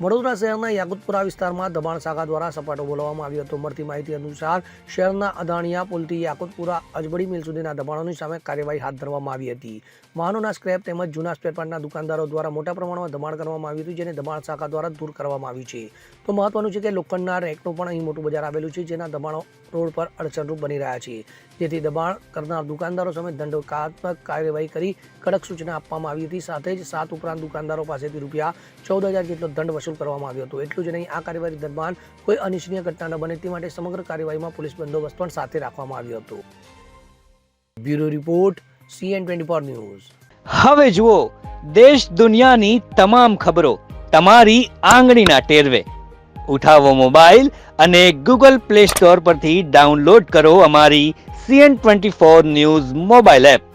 વડોદરા શહેરના યાકુતપુરા વિસ્તારમાં દબાણ શાખા દ્વારા સપાટો બોલાવવામાં આવ્યો હતો. મળતી માહિતી અનુસાર શહેરના અદાણિયા પુલથી યાકુતપુરા અજબડી મિલ સુધીના દબાણોની સામે કાર્યવાહી હાથ ધરવામાં આવી હતી. વાહનોના સ્ક્રેપ તેમજ જૂના સ્પેરપાર્ટના દુકાનદારો દ્વારા મોટા પ્રમાણમાં દબાણ કરવામાં આવ્યું હતું, જેને દબાણ શાખા દ્વારા દૂર કરવામાં આવ્યું છે. તો મહત્વનું છે કે લોખંડના રેકનું પણ અહીં મોટું બજાર આવેલું છે, જેના દબાણો રોડ પર અડચણરૂપ બની રહ્યા છે. જેથી દબાણ કરનાર દુકાનદારો સામે દંડકાત્મક કાર્યવાહી કરી કડક સૂચના આપવામાં આવી હતી. સાથે જ સાત ઉપરાંત દુકાનદારો પાસેથી રૂપિયા ચૌદ હજાર જેટલો દંડ વસૂલ કરવામાં આવ્યું હતું. એટલું જ નહીં, આ કાર્યવાહી દરમિયાન કોઈ અનિચ્છનીય ઘટના ન બને તે માટે સમગ્ર કાર્યવાહીમાં પોલીસ બંદોબસ્ત પણ સાથે રાખવામાં આવ્યો હતો. Bureau report CN twenty news. હવે જુઓ, દેશ દુનિયાની તમામ ખબરો તમારી આંગળીના ટેરવે. ઉઠાવો મોબાઈલ અને ગૂગલ પ્લે સ્ટોર પરથી ડાઉનલોડ કરો અમારી CN twenty four news mobile app.